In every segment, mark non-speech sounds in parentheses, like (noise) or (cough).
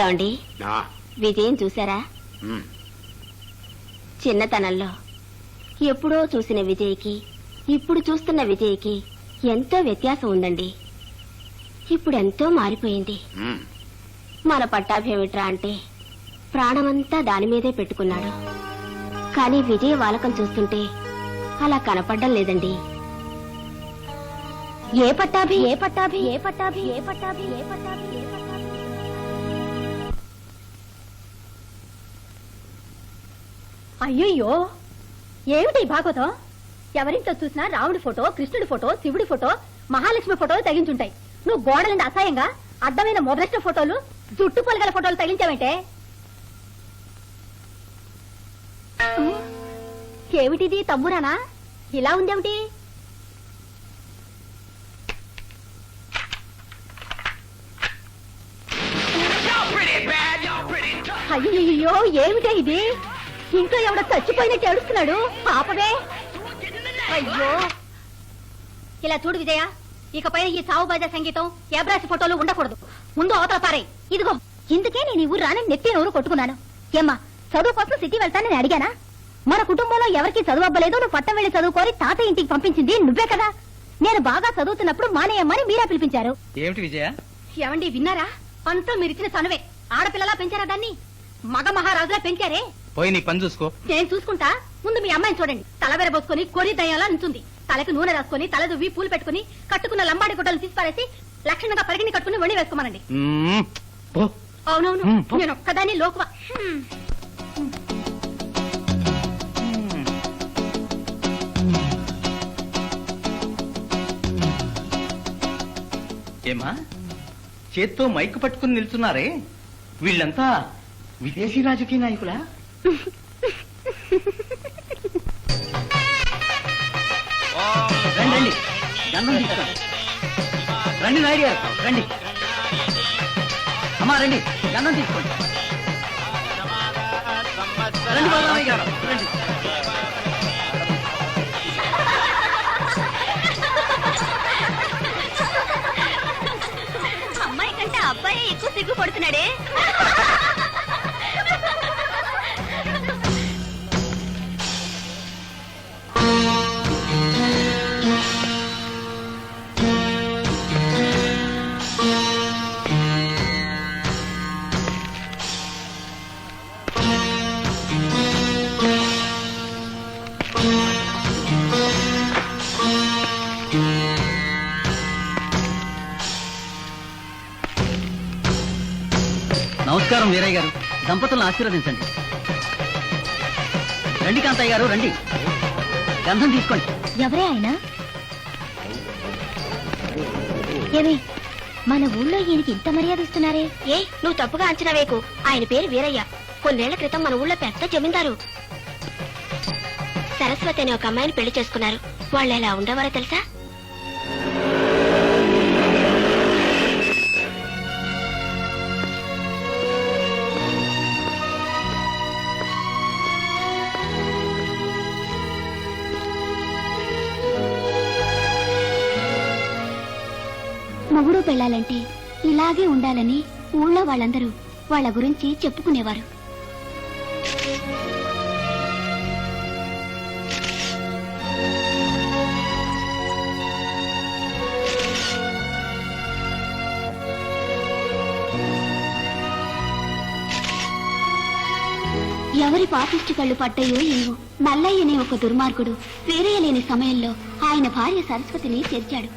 ఏమండి? నా విజయం చూసారా చిన్నతనంలో ఎప్పుడో చూసిన విజయ్కి ఇప్పుడు చూస్తున్న విజయ్కి ఎంతో వ్యత్యాసం ఉందండి. ఇప్పుడు ఎంతో మారిపోయింది. మన పట్టాభేమిట్రా అంటే ప్రాణమంతా దాని మీదే పెట్టుకున్నాడు. కానీ విజయ వాలకం చూస్తుంటే అలా కనపడ్డం లేదండి. ఏ పట్టాభి? ఏ పట్టాభి? ఏ పట్టాభి? ఏ పట్టాభి? ఏ పట్టాభి? ఏ పట్టాభి అయ్యయ్యో! ఏమిటి భాగవతం? ఎవరింట్లో చూసినా రాముడి ఫోటో కృష్ణుడి ఫోటో శివుడి ఫోటో మహాలక్ష్మి ఫోటోలు తగిలించుంటాయి. నువ్వు గోడలండి అసహ్యంగా? అడ్డమైన మొదలెట్టిన ఫోటోలు జుట్టు పొలగల ఫోటోలు తగిలించావంటే? ఏమిటిది తమ్మురానా? ఇలా ఉందేమిటి? అయ్యో ఏమిటే ఇది? ఇంట్లో ఎవడో చచ్చిపోయినట్టు ఏడుస్తున్నాడు? పాపమే. అయ్యో. ఇలా చూడు విజయ ఇకపై ఈ సావు బాజా సంగీతం ఏబ్రాసి ఫోటోలు ఉండకూడదు. ముందు అవతల పారే ఇదిగో ఇందుకే నేను ఈ ఊరు రాని నెత్తి నూరు కొట్టుకున్నాను. ఏమ్మా చదువు కోసం సిటీ వెళ్తానని అడిగానా? మన కుటుంబంలో ఎవరికి చదువు అవ్వలేదు నువ్వు పట్టం వెళ్ళి చదువుకోరి తాత ఇంటికి పంపించింది నువ్వే కదా? నేను బాగా చదువుతున్నప్పుడు మానేయమ్మని మీరే పిలిపించారు. ఏమిటి విజయ? ఏమండి విన్నారా? అంతా మీరిచ్చిన చనువే ఆడపిల్లలా పెంచారా దాన్ని? మగ మహారాజులా పెంచారే? పోయి నీ పని చూసుకో. నేను చూసుకుంటా. ముందు మీ అమ్మాయిని చూడండి. తల బోసుకొని కొరి దయ్యాలా నుంచుంది. తలకు నూనె రాసుకొని తల దువ్వి పూలు పెట్టుకుని కట్టుకున్న లంబాడి గుడ్డలు తీసి పారేసి లక్షణంగా పరిగిని కట్టుకుని వణి వేసుకోమనండి. మ్మ్. పో. అవునవును. నేను ఒక్కదాన్ని లోకువా. ఏమా? చేత్తో మైక్ పట్టుకుని నిల్చున్నారే? వీళ్ళంతా విదేశీ రాజకీయ నాయకులా? రండి రండి గంధం తీసుకోండి. రండి నాయుడు గారు రండి. అమ్మా రండి గంధం తీసుకోండి. రండి బాలరామయ్య గారు రండి. అమ్మాయి కంటే అబ్బాయి ఎక్కువ సిగ్గుపడుతున్నాడే నమస్కారం వీరయ్య గారు దంపతులను ఆశీర్వదించండి. రండి కాంతయ్య గారు రండి. గంధం తీసుకోండి. ఎవరే ఆయన? ఏమి మన ఊళ్ళో ఈయనకి ఇంత మర్యాద ఇస్తున్నారే? ఏ నువ్వు తప్పుగా అంచనా వేకు ఆయన పేరు వీరయ్య. కొన్నేళ్ళ క్రితం మన ఊళ్ళో పెద్ద జమీందారు. సరస్వతి అనే ఒక అమ్మాయిని పెళ్ళి చేసుకున్నారు. వాళ్ళు ఎలా ఉండేవారో తెలుసా? మొగుడు పెళ్ళాలంటే ఇలాగే ఉండాలని ఊళ్ళో వాళ్ళందరూ వాళ్ళ గురించి చెప్పుకునేవారు. ఎవరి పాపిష్టి కళ్ళు పడ్డాయో మల్లయ్య మల్లయ్యనే ఒక దుర్మార్గుడు వేరేయలేని సమయంలో ఆయన భార్య సరస్వతిని చేర్చాడు.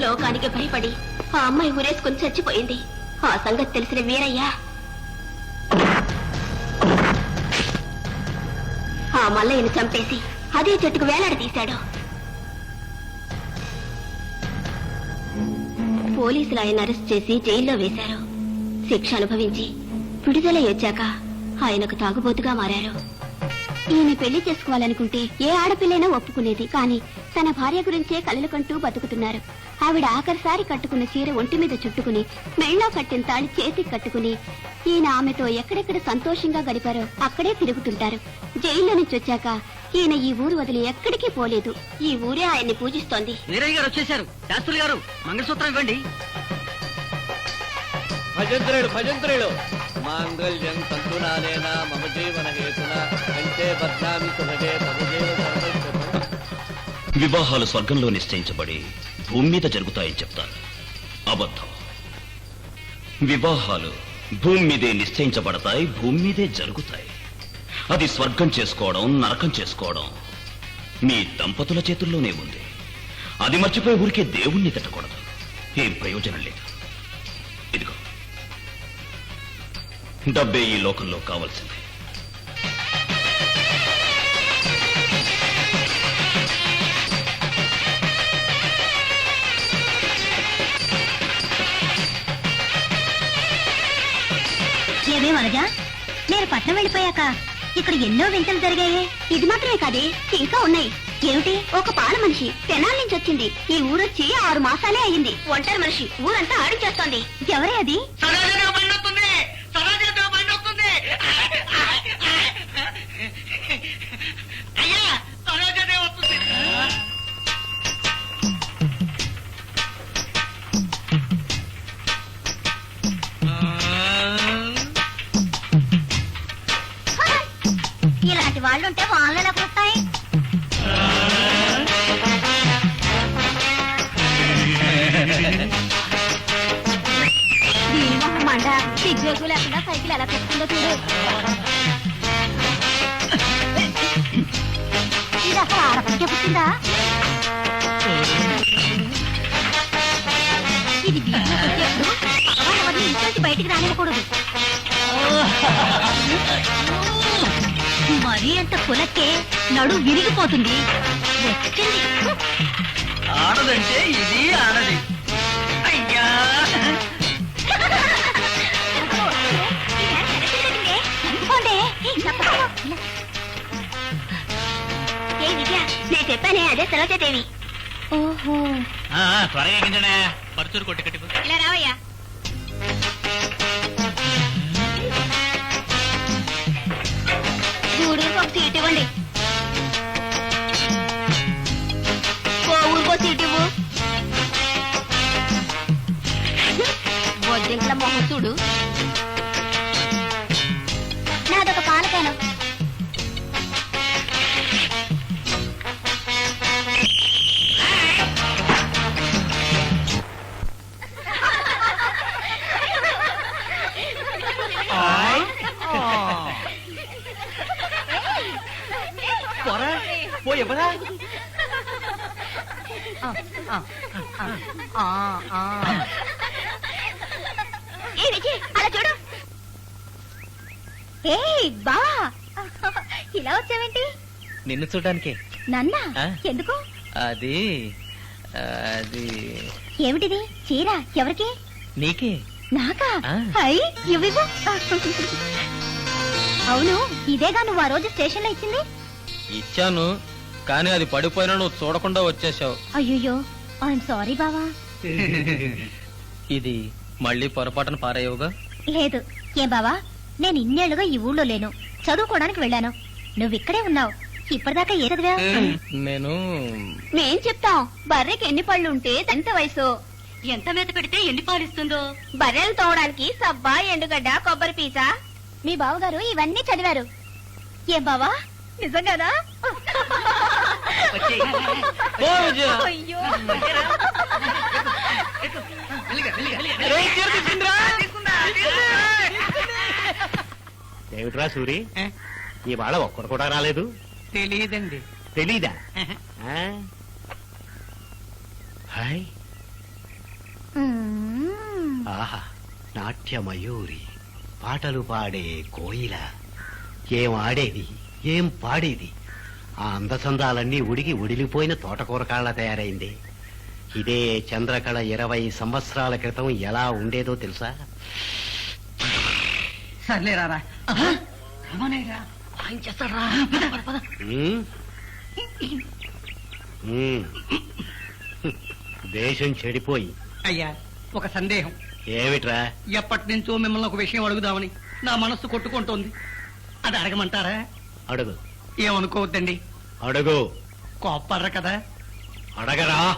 లోకానికి భయపడి ఆ అమ్మాయి ఊరేసుకుని చచ్చిపోయింది. ఆ సంగతి తెలిసిన వీరయ్య ఆ మల్లయ్యను చంపేసి అదే చెట్టుకు వేలాడదీశాడు పోలీసులు ఆయన అరెస్ట్ చేసి జైల్లో వేశారు. శిక్ష అనుభవించి విడుదలై వచ్చాక ఆయనకు తాగుబోతుగా మారారు. ఈయన పెళ్ళి చేసుకోవాలనుకుంటే ఏ ఆడపిల్లైనా ఒప్పుకునేది కానీ తన భార్య గురించే కలలు కంటూ బతుకుతున్నారు. ఆవిడ ఆఖరిసారి కట్టుకున్న చీర ఒంటి మీద చుట్టుకుని మెళ్ళో కట్టిన తాళి చేతికి కట్టుకుని ఈయన ఆమెతో ఎక్కడెక్కడ సంతోషంగా గడిపారో అక్కడే తిరుగుతుంటారు. జైల్లో నుంచి వచ్చాక ఈయన ఈ ఊరు వదిలి ఎక్కడికి పోలేదు. ఈ ఊరే ఆయన్ని పూజిస్తోంది. వీరయ్య గారు వచ్చేసారు శాస్త్రులు గారు మంగళసూత్రం ఇవ్వండి. భజంత్రులు భజంత్రులు. మాంగళ్యం తంతునానేన మమ జీవన హేతున కంటే బద్నామి సుభగే సర్వైశ్వరం వివాహాలు స్వర్గంలో నిశ్చయించబడి భూమి మీద జరుగుతాయని చెప్తారు అబద్ధం. వివాహాలు భూమి మీదే నిశ్చయించబడతాయి భూమి మీదే జరుగుతాయి. అది స్వర్గం చేసుకోవడం నరకం చేసుకోవడం మీ దంపతుల చేతుల్లోనే ఉంది. అది మర్చిపోయి ఊరికే దేవుణ్ణి తిట్టకూడదు. ఏం ప్రయోజనం లేదు. ఇదిగో డబ్బే ఈ లోకంలో కావాల్సింది. ఏమే వనజా? నేను పట్నం వెళ్ళిపోయాక ఇక్కడ ఎన్నో వింతలు జరిగాయి. ఇది మాత్రమే కాదే ఇంకా ఉన్నాయి. ఏమిటి? ఒక పాల మనిషి తెనాల నుంచి వచ్చింది. ఈ ఊరొచ్చి ఆరు మాసాలే అయింది ఒంటరి మనిషి ఊరంతా ఆడించేస్తోంది. ఎవరే అది? మండ లేకుండా సైకిల్ ఎలా పెట్టుకుందో చూడు ఇది అసలు ఆడపడికే పుట్టిందా ఇది వీధిలో పుట్టేప్పుడు పక్కవాళ్ళ వల్ల ఇంట్లోంచి బయటికి రానివ్వకూడదు మరీ అంత కులకే నడు విరిగిపోతుంది వచ్చింది ఆడదంటే ఇది ఆడది. అయ్యా. ఏ విద్య నేను చెప్పానే అదే సరోజాదేవి ఓహో త్వరగా ఎక్కించండి. పరుచూరు కొట్టి కట్టి ఇలా రావయ్యా. గూడూరుకు ఒక సీట్ ఇవ్వండి. ఓ ఊరికో సీట్ ఇవ్వు. మొహం చూడు. ఏ విజయ్ అలా చూడు. ఏ బా. ఇలా వచ్చావేంటి? నిన్ను చూడడానికి. నన్నా? ఆ? ఎందుకు? అది అది. ఏమిటిది? చీర ఎవరికి? నీకే. నాకా? ఆ. హై ఇవ్వివ్వు అవును ఇదేగా నువ్వు ఆ రోజు స్టేషన్లో ఇచ్చింది? ఇచ్చాను. కానీ అది పడిపోయినా నువ్వు చూడకుండా వచ్చేసావు. అయ్యో ఐఎమ్ సారీ బావా. ఇది మళ్ళీ పొరపాటున పారేయవుగా? లేదు. ఏ బావా? నేను ఇన్నేళ్ళుగా ఈ ఊళ్ళో లేను. చదువుకోవడానికి వెళ్ళాను. నువ్వు ఇక్కడే ఉన్నావు. ఇప్పటిదాకా ఏ చదివా నేను మేం చెప్తాం. బర్రెకి ఎన్ని పళ్ళు ఉంటే ఎంత వయసు? ఎంత మీద పెడితే ఎన్ని పాలిస్తుందో? బర్రెలు తోవడానికి సబ్బా ఎండుగడ్డ కొబ్బరి పీచ మీ బావగారు ఇవన్నీ చదివారు. ఏం బావా? నిజంగానా! అయ్యో? ఏమిట్రా సూరి? ఇవాళ ఒక్కరు కూడా రాలేదు. తెలియదండి తెలీదా? ఆ? హాయ్. ఆహా నాట్య మయూరి పాటలు పాడే కోయిల ఏం ఆడేది ఏం పాడేది? ఆ అందచందాలన్నీ ఉడిగి ఉడిలిపోయిన తోటకూర కాళ్ళ తయారైంది. ఇదే చంద్రకళ ఇరవై సంవత్సరాల క్రితం ఎలా ఉండేదో తెలుసా? సర్లే రారా. రమణయ్యరా ఆయన చేస్తాడు రా పద పద పద. ఉమ్? ఉమ్. దేశం చెడిపోయి. అయ్యా ఒక సందేహం. ఏమిట్రా? ఎప్పటి నుంచో మిమ్మల్ని ఒక విషయం అడుగుదామని నా మనస్సు కొట్టుకుంటోంది. అది అడగమంటారా? అడుగు. ఏమనుకోవద్దండి? అడుగు. కోప్పర్ర కదా. అడగరా.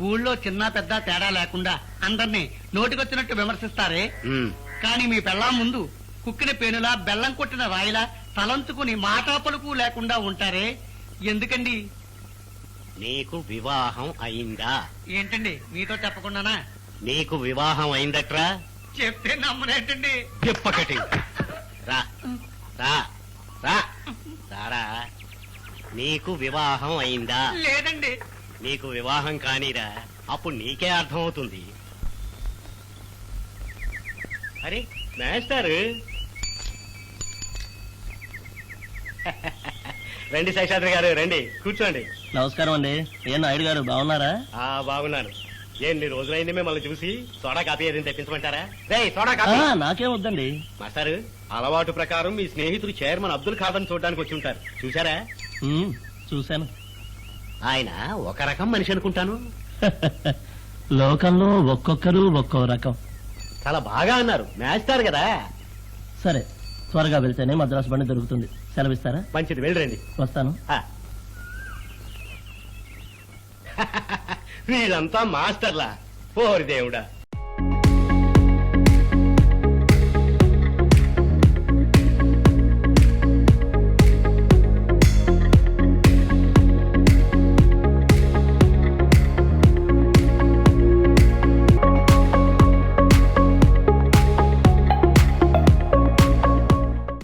ఊళ్ళో చిన్న పెద్ద తేడా లేకుండా అందరినీ నోటికొచ్చినట్టు విమర్శిస్తారే. కానీ మీ పెళ్ళాం ముందు కుక్కిన పేనులా బెల్లం కొట్టిన రాయిలా తలంచుకుని మాటా పలుకు లేకుండా ఉంటారే. ఎందుకండి? నీకు వివాహం అయిందా? ఏంటండి? మీతో చెప్పకుండానా? నీకు వివాహం అయిందట్రా? చెప్తే నమ్మనేటండి? చెప్పకటి. రా. రా. రా. రారా నీకు వివాహం అయిందా? లేదండి. నీకు వివాహం కానీరా అప్పుడు నీకే అర్థమవుతుంది. అరే మేస్టారు. (laughs) రండి శేషాద్రి గారు రండి కూర్చోండి. నమస్కారం అండి. ఏ నాయుడు గారు బాగున్నారా? ఆ బాగున్నాను. ఎన్ని రోజులైంది మిమ్మల్ని చూసి సోడా కాపీ ఏదైనా తెప్పించమంటారా? రే సోడా కాపీ. నాకేం వద్దండి. మాస్టారు అలవాటు ప్రకారం మీ స్నేహితుడు చైర్మన్ అబ్దుల్ ఖాదర్ చూడడానికి వచ్చి ఉంటారు. చూసారా చూశాను. ఆయన ఒక రకం మనిషి అనుకుంటాను. (laughs) లోకంలో ఒక్కొక్కరు ఒక్కో రకం. చాలా బాగా అన్నారు. మేస్తారు కదా? సరే త్వరగా వెళ్తేనే మద్రాసు బండి దొరుకుతుంది. సెలవిస్తారా? మంచిది వెళ్ళరండి. వస్తాను. (laughs) వీళ్ళంతా మాస్టర్లా? ఓరి దేవుడా.